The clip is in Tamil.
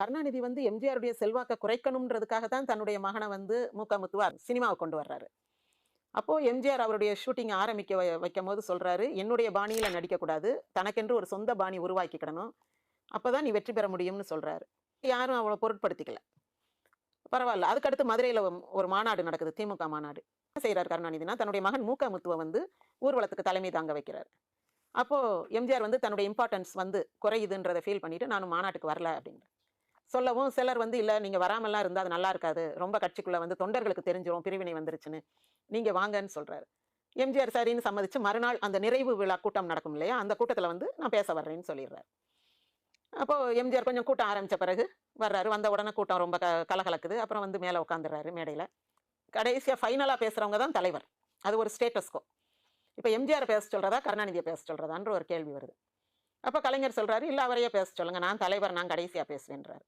கருணாநிதி வந்து எம்ஜிஆருடைய செல்வாக்கை குறைக்கணுன்றதுக்காக தான் தன்னுடைய மகனை வந்து மூக்க முத்துவார் சினிமாவை கொண்டு வர்றாரு. அப்போ எம்ஜிஆர் அவருடைய ஷூட்டிங் ஆரம்பிக்க வைக்கும் போது சொல்றாரு என்னுடைய பாணியில நடிக்கக்கூடாது. தனக்கென்று ஒரு சொந்த பாணி உருவாக்கிக்கிடணும் அப்போதான் நீ வெற்றி பெற முடியும்னு சொல்றாரு. யாரும் அவ்வளோ பொருட்படுத்திக்கல. பரவாயில்ல. அதுக்கடுத்து மதுரையில் ஒரு மாநாடு நடக்குது திமுக மாநாடு. என்ன செய்கிறார் கருணாநிதினா தன்னுடைய மகன் மூக்க முத்துவை வந்து ஊர்வலத்துக்கு தலைமை தாங்க வைக்கிறார். அப்போ எம்ஜிஆர் வந்து தன்னுடைய இம்பார்ட்டன்ஸ் வந்து குறையுதுன்றதை ஃபீல் பண்ணிட்டு நானும் மாநாட்டுக்கு வரல அப்படின்ற சொல்லவும் சிலர் வந்து இல்லை நீங்கள் வராமலாம் இருந்தால் அது நல்லா இருக்காது. ரொம்ப கட்சிக்குள்ளே வந்து தொண்டர்களுக்கு தெரிஞ்சிரும் பிரிவினை வந்துருச்சுன்னு. நீங்கள் வாங்கன்னு சொல்கிறாரு எம்ஜிஆர் சரின்னு சம்மதிச்சு மறுநாள் அந்த நிறைவு விழா கூட்டம் நடக்கும் இல்லையா? அந்த கூட்டத்தில் வந்து நான் பேச வர்றேன்னு சொல்லிடுறாரு. அப்போது எம்ஜிஆர் கொஞ்சம் கூட்டம் ஆரம்பித்த பிறகு வர்றாரு. வந்த உடனே கூட்டம் ரொம்ப க கலகலக்குது. அப்புறம் வந்து மேலே உட்காந்துடுறாரு மேடையில். கடைசியாக ஃபைனலாக பேசுகிறவங்க தான் தலைவர். அது ஒரு ஸ்டேட்டஸ்கோ இப்போ எம்ஜிஆர் பேச சொல்கிறதா கருணாநிதியை பேச சொல்கிறதான்ற ஒரு கேள்வி வருது. அப்போ கலைஞர் சொல்கிறாரு இல்லை அவரையே பேச சொல்லுங்கள் நான் தலைவர் நான் கடைசியாக பேசுவேன்றாரு.